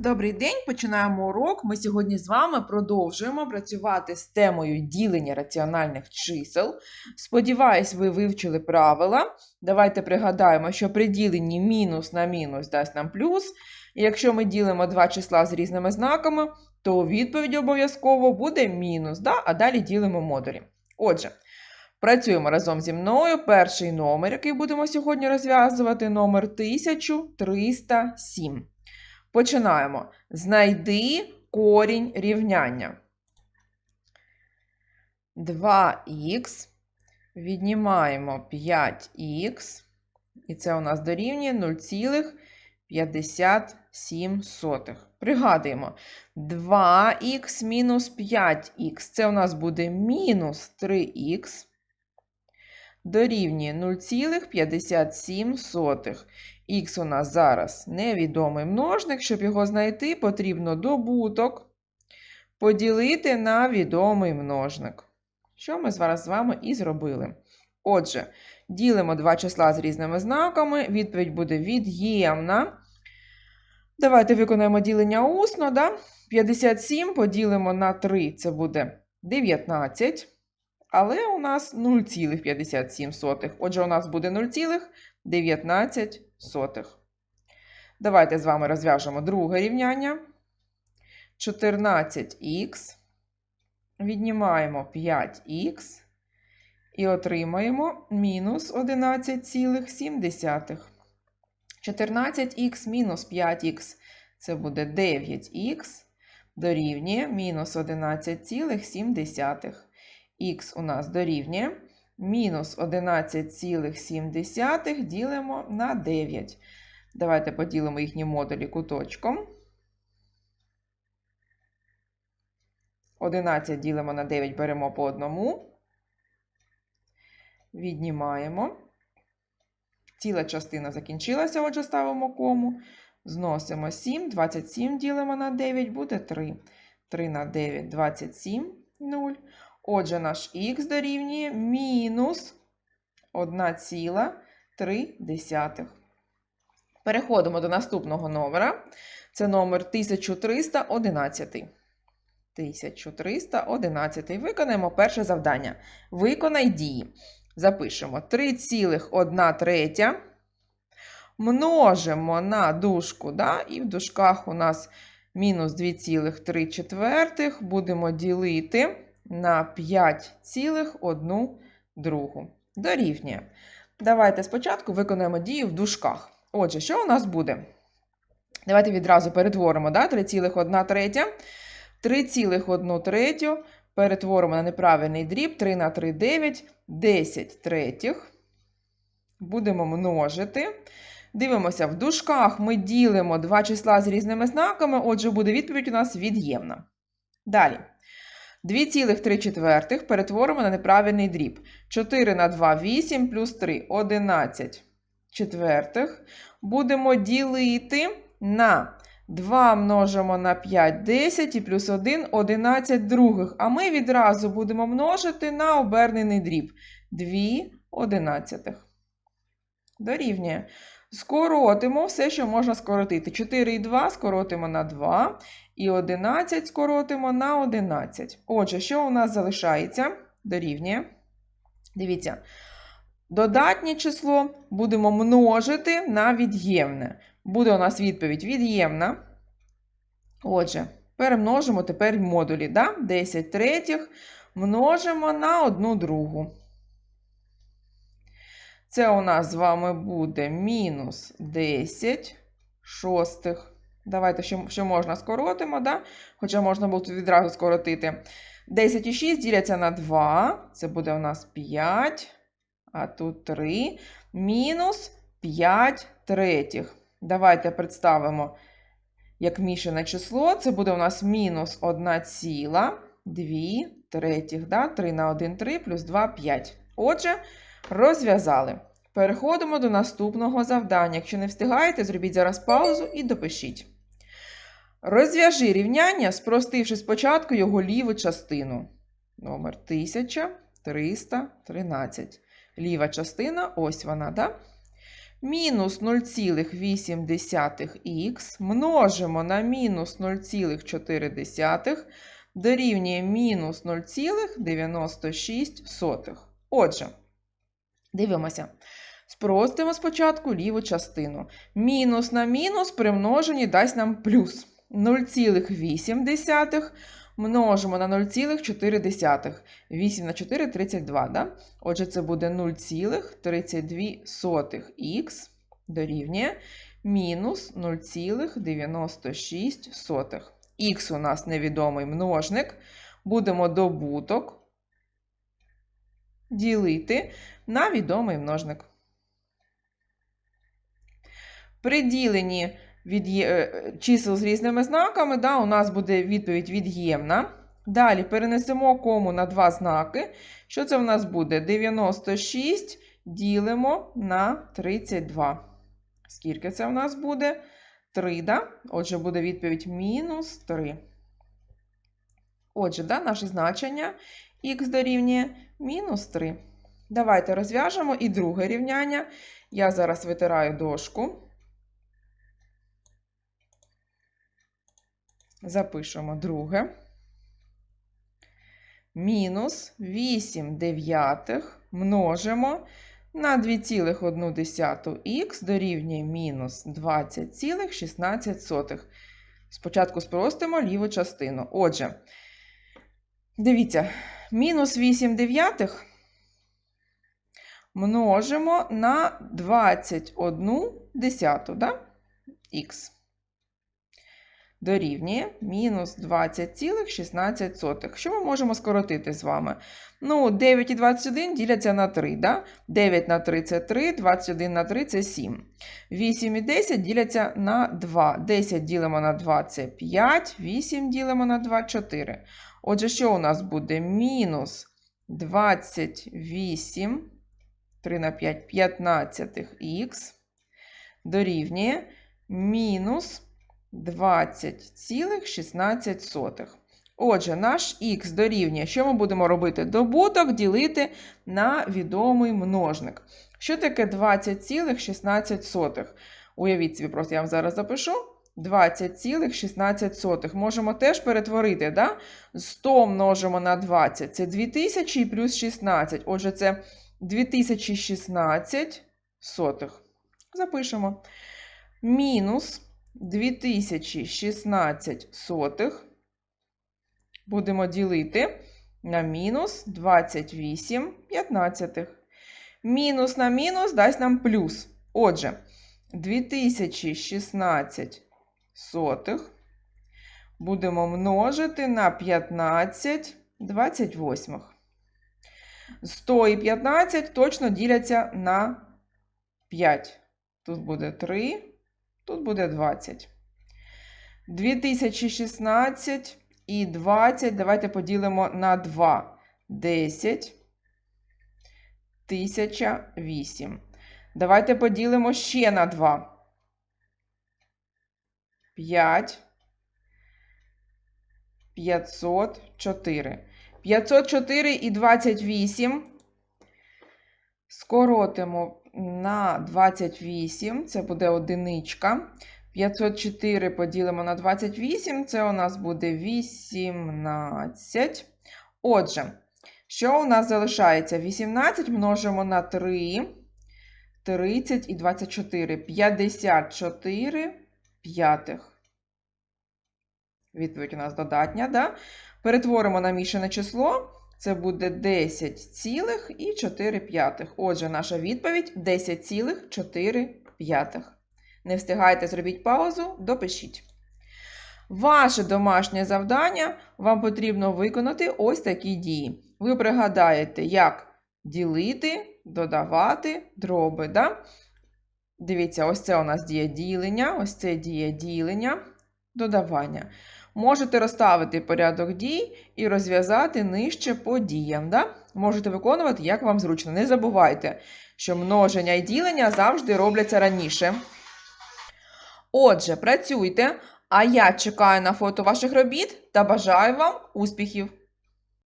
Добрий день, починаємо урок. Ми сьогодні з вами продовжуємо працювати з темою ділення раціональних чисел. Сподіваюсь, ви вивчили правила. Давайте пригадаємо, що при діленні мінус на мінус дасть нам плюс. І якщо ми ділимо два числа з різними знаками, то відповідь обов'язково буде мінус, да? а далі ділимо модулі. Отже, працюємо разом зі мною. Перший номер, який будемо сьогодні розв'язувати, номер 1307. Починаємо. Знайди корінь рівняння. 2х. Віднімаємо 5х. І це у нас дорівнює 0,57. Пригадуємо. 2х мінус 5х. Це у нас буде мінус 3х. Дорівнює 0,57. Х у нас зараз невідомий множник. Щоб його знайти, потрібно добуток поділити на відомий множник. Що ми зараз з вами і зробили. Отже, ділимо два числа з різними знаками. Відповідь буде від'ємна. Давайте виконаємо ділення усно. Да? 57 поділимо на 3, це буде 19. Але у нас 0,57. Отже, у нас буде 0,19. Давайте з вами розв'яжемо друге рівняння. 14х. Віднімаємо 5х і отримаємо мінус 11,7. 14х мінус 5х це буде 9х дорівнює мінус 11,7. Х у нас дорівнює мінус 11,7 ділимо на 9. Давайте поділимо їхні модулі куточком. 11 ділимо на 9, беремо по одному. Віднімаємо. Ціла частина закінчилася, отже, ставимо кому. Зносимо 7, 27 ділимо на 9, буде 3. 3 на 9, 27, 0. Отже, наш х дорівнює мінус 1,3. Переходимо до наступного номера. Це номер 1311. 1311. Виконаємо перше завдання. Виконай дії. Запишемо 3,1 третя. Множимо на дужку, да? і в дужках у нас мінус 2,3 четвертих. Будемо ділити на 5,1 другу. Дорівнює. Давайте спочатку виконаємо дію в дужках. Отже, що у нас буде? Давайте відразу перетворимо да? 3,1 третя. 3,1 третю перетворимо на неправильний дріб. 3 на 3 – 9, 10 третіх. Будемо множити. Дивимося, в дужках ми ділимо два числа з різними знаками, отже, буде відповідь у нас від'ємна. Далі. 2,3 четвертих перетворимо на неправильний дріб. 4 на 2 – 8, плюс 3 – 11 четвертих. Будемо ділити на 2 множимо на 5 – 10 і плюс 1 – 11 других. А ми відразу будемо множити на обернений дріб. 2 одинадцятих. Дорівнює. Скоротимо все, що можна скоротити. 4 і 2 скоротимо на 2. І 11 скоротимо на 11. Отже, що у нас залишається? Дорівнює. Дивіться. Додатнє число будемо множити на від'ємне. Буде у нас відповідь від'ємна. Отже, перемножимо тепер модулі. Да? 10 третіх множимо на 1 другу. Це у нас з вами буде мінус 10 шостих. Давайте, що, що можна скоротимо, да? хоча можна було тут відразу скоротити. 10 і 6 діляться на 2. Це буде у нас 5, а тут 3. Мінус 5 третіх. Давайте представимо, як мішане число. Це буде у нас мінус 1 ціла, 2 третіх. Да? 3 на 1 – 3, плюс 2 – 5. Отже, розв'язали. Переходимо до наступного завдання. Якщо не встигаєте, зробіть зараз паузу і допишіть. Розв'яжи рівняння, спростивши спочатку його ліву частину. Номер 1313. Ліва частина, ось вона, да? Мінус 0,8х множимо на мінус 0,4 дорівнює мінус 0,96. Отже, дивимося. Спростимо спочатку ліву частину. Мінус на мінус при множенні дасть нам плюс 0,8 множимо на 0,4. 8 на 4 – 32. Да? Отже, це буде 0,32х дорівнює мінус 0,96. Х у нас невідомий множник. Будемо добуток ділити на відомий множник. При діленні від є- е, чисел з різними знаками, да, у нас буде відповідь від'ємна. Далі перенесемо кому на два знаки. Що це в нас буде? 96 ділимо на 32. Скільки це в нас буде? 3, да? Отже, буде відповідь мінус 3. Отже, да, наше значення х дорівнює мінус 3. Давайте розв'яжемо і друге рівняння. Я зараз витираю дошку. Запишемо друге. Мінус 8 дев'ятих множимо на 2,1х дорівнює мінус 20,16. Спочатку спростимо ліву частину. Отже, дивіться, мінус 8 дев'ятих множимо на 21 десяту, да? х дорівнює мінус 20,16. Що ми можемо скоротити з вами? Ну, 9 і 21 діляться на 3, да? 9 на 3 – це 3, 21 на 3 – це 7. 8 і 10 діляться на 2. 10 ділимо на 2 – це 5, 8 ділимо на 2 – 4. Отже, що у нас буде? Мінус 28, 3 на 5, 15 х дорівнює мінус 20,16. Отже, наш х дорівнює, що ми будемо робити? Добуток ділити на відомий множник. Що таке 20,16? Уявіть собі, просто я вам зараз запишу. 20,16. Можемо теж перетворити, да? 100 множимо на 20. Це 2000 і плюс 16. Отже, це 2016 сотих. Запишемо. Мінус 2016 сотих будемо ділити на мінус 28 п'ятнадцятих. Мінус на мінус дасть нам плюс. Отже, 2016 сотих будемо множити на 15 28. 100 і 15 точно діляться на 5. Тут буде 3. Тут буде 20. 2016 і 20. Давайте поділимо на 2. 10. 1008. Давайте поділимо ще на 2. 5. 504. 504 і 28. Скоротимо на 28, це буде одиничка. 504 поділимо на 28, це у нас буде 18. Отже, що у нас залишається? 18 множимо на 3, 30 і 24. 54 п'ятих. Відповідь у нас додатня, да? Перетворимо на мішане число. Це буде 10,4. Отже, наша відповідь 10,4. Не встигайте, зробіть паузу, допишіть. Ваше домашнє завдання вам потрібно виконати ось такі дії. Ви пригадаєте, як ділити, додавати дроби. Да? Дивіться, ось це у нас діє ділення, ось це діє ділення, додавання. Можете розставити порядок дій і розв'язати нижче по діям. Да? Можете виконувати, як вам зручно. Не забувайте, що множення і ділення завжди робляться раніше. Отже, працюйте, а я чекаю на фото ваших робіт та бажаю вам успіхів!